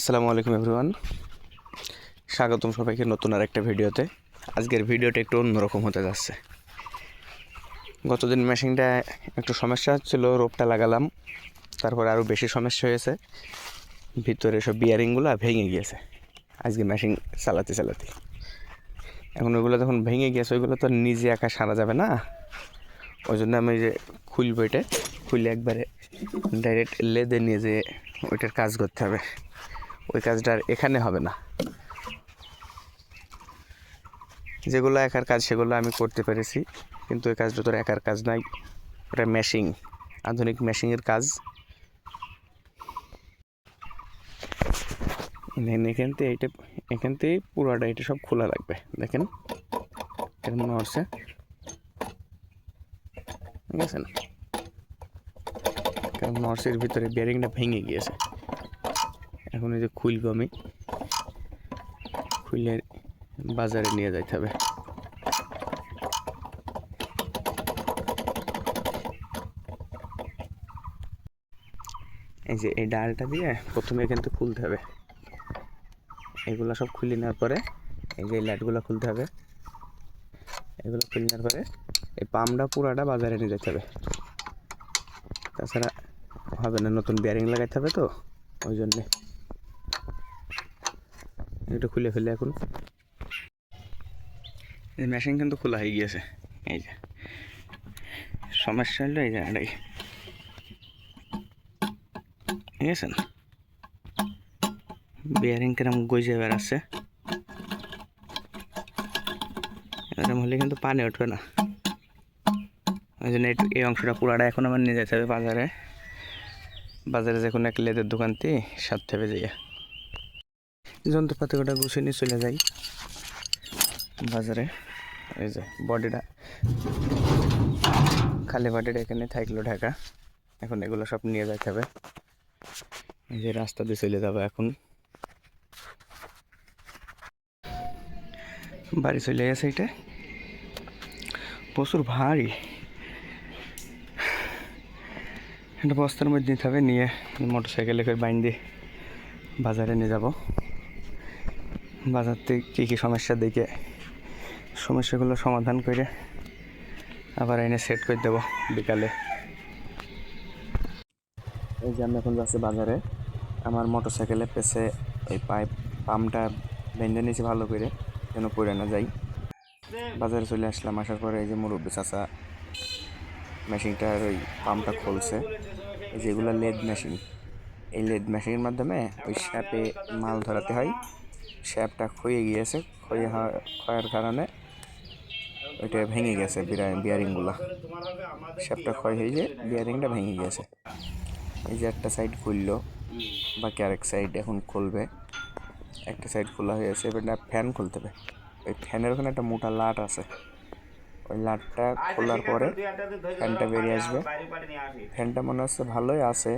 আসসালামু আলাইকুম এভরিওয়ান স্বাগতম সবাইকে নতুন আর একটা ভিডিওতে। আজকের ভিডিওটা একটু অন্যরকম হতে যাচ্ছে। গতদিন মেশিনটা একটু সমস্যা হচ্ছিল রোপটা লাগালাম। তারপর আরও বেশি সমস্যা হয়েছে। ভিতরে সব বিয়ারিংগুলো ভেঙে গিয়েছে। আজকে মেশিন চালাতে চালাতে। এখন ওইগুলো যখন ভেঙে গিয়েছে, ওইগুলো তো নিজে একা সারা যাবে না। ওই জন্য আমি যে খুলবো এটা, খুলে একবারে ডাইরেক্ট লেদে নিয়ে যে ওইটার কাজ করতে হবে। ওই কাজটা আর এখানে হবে না। যেগুলো একার কাজ, সেগুলো আমি করতে পেরেছি, কিন্তু ওই কাজটা তোর একার কাজ নাই। ওটা মেশিং আধুনিক মেশিংয়ের কাজ। দেখেন এখান থেকে এইটা, এখান থেকে পুরোটা এটা সব খোলা লাগবে, দেখেন। কেমন মনে হচ্ছে। ঠিক আছে না? কারণ ভিতরে বেয়ারিংটা ভেঙে গিয়েছে। এখন এই যে খুলবো আমি। খুলে বাজারে নিয়ে যাইতে হবে। এই যে এই ডালটা দিয়ে প্রথমে কিন্তু খুলতে হবে। এগুলো সব খুলে নেওয়ার পরে এই যে লাইটগুলো খুলতে হবে। এগুলো খুলে নেওয়ার পরে এই পামটা পুরাটা বাজারে নিয়ে যেতে হবে। তাছাড়া হবে না, নতুন বিয়ারিং লাগাইতে হবে তো, ওই জন্যে। এটা খুলে ফেলে এখন। এই মেশিন কিন্তু খোলা হয়ে গিয়েছে। এই যে। সমস্যা হলো এই জায়গাটাই ঠিক আছে বিয়ারিং কিরম গজে বেড়াচ্ছে। এরকম হলে কিন্তু পানি উঠবে না। ওই জন্য এই অংশটা পুরাটা এখন আমার নিয়ে যেতে হবে বাজারে। বাজারে যে কোনো এক লেদের দোকানতে সাতটা বেজে যায় যন্ত্রপাতি ওটা গুছিয়ে নিয়ে চলে যাই। বাজারে। এই যে বডিটা। খালি বডিটা এখানে থাকল ঢাকা। এখন এগুলো সব নিয়ে যেতে হবে। এই যে রাস্তা দিয়ে চলে যাবে এখন। বাড়ি চলে গেছে এটা প্রচুর ভারী। একটা বস্তার মধ্যে নিতে হবে, নিয়ে মোটর সাইকেলে করে বাইন দিয়ে বাজারে নিয়ে যাব। বাজার থেকে কী কী সমস্যা দেখে সমস্যাগুলো সমাধান করে আবার এনে সেট করে দেবো বিকালে। এই যে আমি এখন যাচ্ছি বাজারে, আমার মোটর সাইকেলের পেছে এই পাইপ পাম্পটা বেঁধে নিয়েছি ভালো করে, যেন পড়ে না যাই। বাজারে চলে আসলাম, আসার পরে এই যে মুরব্বী চাচা মেশিনটার ওই পাম্পটা খুলছে। যেগুলো লেদ মেশিন এই লেদ মেশিনের মাধ্যমে ওই শ্যাপে মাল ধরাতে হয়। শ্যাপটা ক্ষয়ে গিয়েছে, ক্ষয়ে ক্ষয়ের কারণে ওইটা ভেঙে গেছে বিয়ারিংগুলো শ্যাপটা ক্ষয় হয়ে যে বিয়ারিংটা ভেঙে গিয়েছে। এই যে একটা সাইড খুললো, বাকি আরেক সাইড এখন খুলবে। একটা সাইড খোলা হয়ে গেছে, এবার ফ্যান খুলতে হবে। ওই ফ্যানের ওখানে একটা মোটা লাট আছে। ওই লাটটা খোলার পরে ফ্যানটা বেরিয়ে আসবে। ফ্যানটা মনে হচ্ছে ভালোই আছে।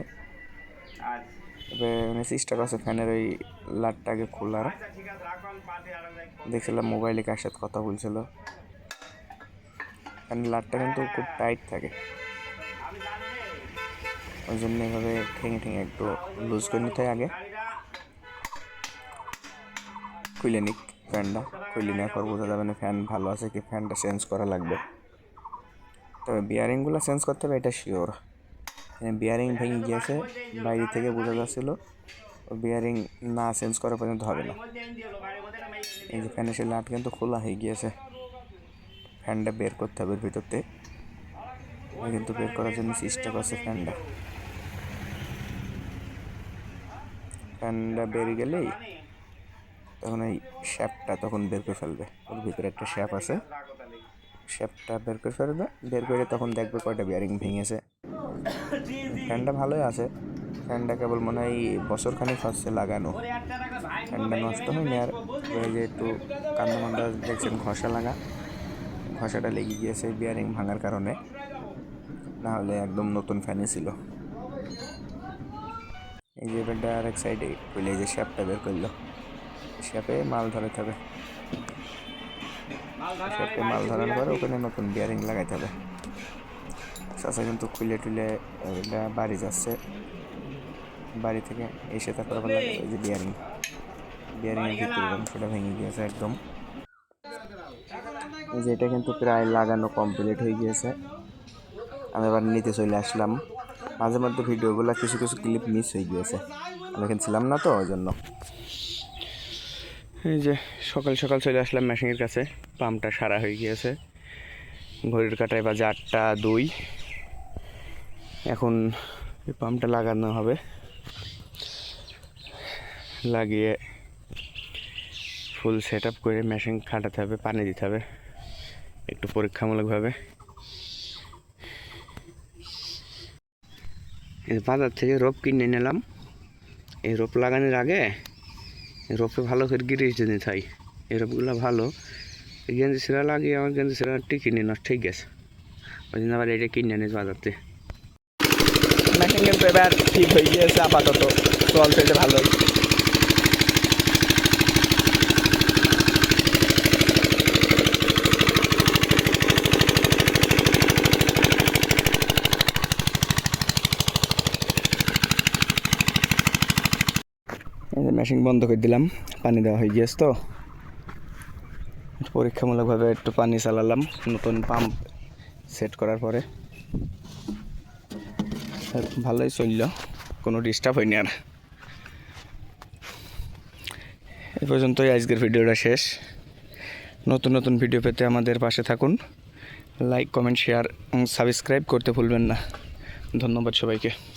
তবে মানে চেষ্টা করছে ফ্যানের ওই লাটটা আগে খোলার। দেখছিলাম মোবাইলে কার সাথে কথা বলছিল। ফ্যানের লাটটা কিন্তু খুব টাইট থাকে। ওই জন্য এভাবে ঠেঙে ঠেঙে একটু লুজ করে নিতে হয় আগে। খুলে নিক ফ্যানটা। খুলে নেওয়ার পর বোঝা যাবে না ফ্যান ভালো আছে কি, ফ্যানটা চেঞ্জ করা লাগবে। তবে বিয়ারিংগুলো চেঞ্জ করতে হবে, এটা শিওর বিয়ারিং ভেঙে গিয়েছে বাইরে থেকে বোঝা যাচ্ছিল বিয়ারিং না চেঞ্জ করা পর্যন্ত হবে না। এই যে ফ্যানের সে লাট কিন্তু খোলা হয়ে গিয়েছে। ফ্যানটা বের করতে হবে ভিতরতে। কিন্তু বের করার জন্য চেষ্টা করছে ফ্যানটা ফ্যানটা বেরিয়ে গেলেই তখন ওই শ্যাপটা তখন বের করে ফেলবে। ওর ভিতরে একটা শ্যাপ আছে। শ্যাপটা বের করে ফেলবে। বের করে তখন দেখবে কয়টা বিয়ারিং ভেঙেছে। ফ্যানটা ভালোই আছে। ফ্যানটা কেবল মনে হয় বছর খানিক হচ্ছে লাগানো। ফ্যানটা নষ্ট হয়নি আর ওই যে একটু কান্দা দেখছেন ঘষা লাগা। ঘষাটা লেগে গিয়েছে বিয়ারিং ভাঙার কারণে। না হলে একদম নতুন ফ্যানই ছিল। এই যে এবারটা আরেক সাইডে কইলে এই যে শ্যাপটা বের করল। শ্যাপে মাল ধরাতে হবে। শ্যাপে মাল ধরার পরে ওখানে নতুন বিয়ারিং লাগাইতে হবে। চাষা কিন্তু খুলে টুলে বাড়ি যাচ্ছে। বাড়ি থেকে এসে তারপর আবার যে বিয়ারিং বিয়ারিংয়ের ভিতরের অংশটা ভেঙে গিয়েছে একদম। এই যে এটা কিন্তু প্রায় লাগানো কমপ্লিট হয়ে গিয়েছে। আমি এবার নিতে চলে আসলাম। মাঝে মধ্যে ভিডিওগুলো কিছু কিছু ক্লিপ মিস হয়ে গিয়েছে। আমি এখানে ছিলাম না তো, ওই জন্য। এই যে সকাল সকাল চলে আসলাম মেশিনের কাছে। পাম্পটা সারা হয়ে গিয়েছে। ঘড়ির কাটায় বাজে আটটা দুই। এখন এই পাম্পটা লাগানো হবে। লাগিয়ে ফুল সেট আপ করে মেশিন খাটাতে হবে, পানি দিতে হবে, একটু পরীক্ষামূলকভাবে। বাজার থেকে রোপ কিনে নিলাম। এই রোপ লাগানোর আগে রোপে ভালো করে গিরিশ নিতে হয়। এই রোপগুলো ভালো। গেঞ্জি সিরা লাগিয়ে আমার গেঞ্জি সিরা টিকিনি নষ্ট ঠিক গেছে। ওই জন্য আবার এটা কিনে নিস থেকে। মেশিন কিন্তু এবার ঠিক হয়ে গিয়েছে, আপাতত চলছে ভালোই। মেশিন বন্ধ করে দিলাম, পানি দেওয়া হয়ে গিয়েছে তো। পরীক্ষামূলকভাবে একটু পানি চালালাম, নতুন পাম্প সেট করার পরে। ভালোই চলল। কোনো ডিস্টার্ব হয়নি আর। এ পর্যন্তই আজকের ভিডিওটা শেষ। নতুন নতুন ভিডিও পেতে আমাদের পাশে থাকুন। লাইক কমেন্ট শেয়ার সাবস্ক্রাইব করতে ভুলবেন না। ধন্যবাদ সবাইকে।